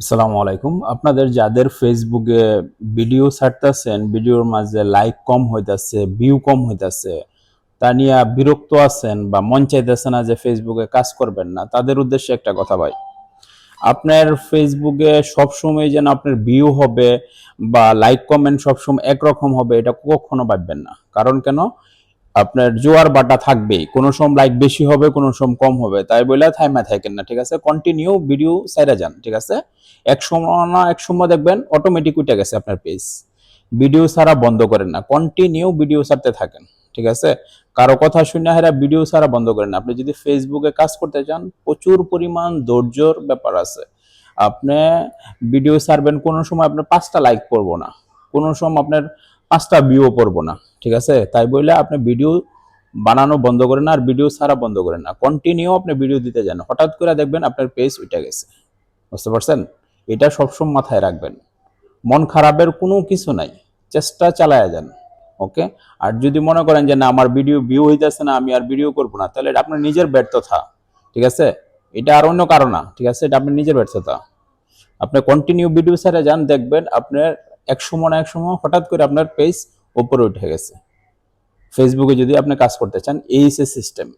আসসালামু আলাইকুম। আপনাদের যাদের ফেসবুকে ভিডিও ছাড়তেছেন ভিডিওর মাঝে লাইক কম হইতাছে ভিউ কম হইতাছে, তা নিয়ে বিরক্ত আছেন বা মন চাইতেছে না যে ফেসবুকে কাজ করবেন না, তাদের উদ্দেশ্যে একটা কথা ভাই। আপনার ফেসবুকে সবসময় যেন আপনার ভিউ হবে বা লাইক কমেন্ট সবসময় একরকম হবে, এটা কখনো ভাববেন না। কারণ কেন? আপনার জোয়ার বাটা থাকবেই। কোনো সময় লাইক বেশি হবে, কোনো সময় কম হবে। তাই বলে থাইমা থাকেন না, ঠিক আছে? কন্টিনিউ ভিডিও সাইরা যান, ঠিক আছে? এক সময় না, এক সময় দেখবেন অটোমেটিক উঠে গেছে আপনার পেজ ভিডিও ছাড়া বন্ধ করেন না কন্টিনিউ ভিডিও ছাড়তে থাকেন, ঠিক আছে? কারও কথা শুনে হেরা ভিডিও ছাড়া বন্ধ করেন আপনি যদি ফেসবুকে কাজ করতে চান, প্রচুর পরিমাণ ধৈর্যর ব্যাপার আছে। আপনি ভিডিও ছাড়বেন কোনো সময় আপনার পাঁচটা লাইক পড়ব না। কোনো সময় আপনার পাঁচটা ভিউ পড়ব না। ঠিক আছে? তাই বললে আপনি ভিডিও বানানো বন্ধ করেন না আর ভিডিও ছাড়া বন্ধ করেন না। কন্টিনিউ আপনি ভিডিও দিতে যান। হঠাৎ করে দেখবেন আপনার পেজ উঠে গেছে। বুঝতে পারছেন? এটা সবসময় মাথায় রাখবেন। মন খারাপের কোনো কিছু নাই। চেষ্টা চালায় যান। ওকে আর যদি মনে করেন যে, না, আমার ভিডিও ভিউ হইতেছে না, আমি আর ভিডিও করব না, তাহলে এটা আপনার নিজের ব্যর্থতা। ঠিক আছে? এটা আর অন্য কারণ না। ঠিক আছে? এটা আপনার নিজের ব্যর্থতা। আপনি কন্টিনিউ ভিডিও ছেড়ে যান, দেখবেন আপনার এক সময় না এক সময় হঠাৎ করে আপনার পেজ উপরে উঠে গেছে। ফেসবুকে যদি আপনি কাজ করতে চান এই সিস্টেম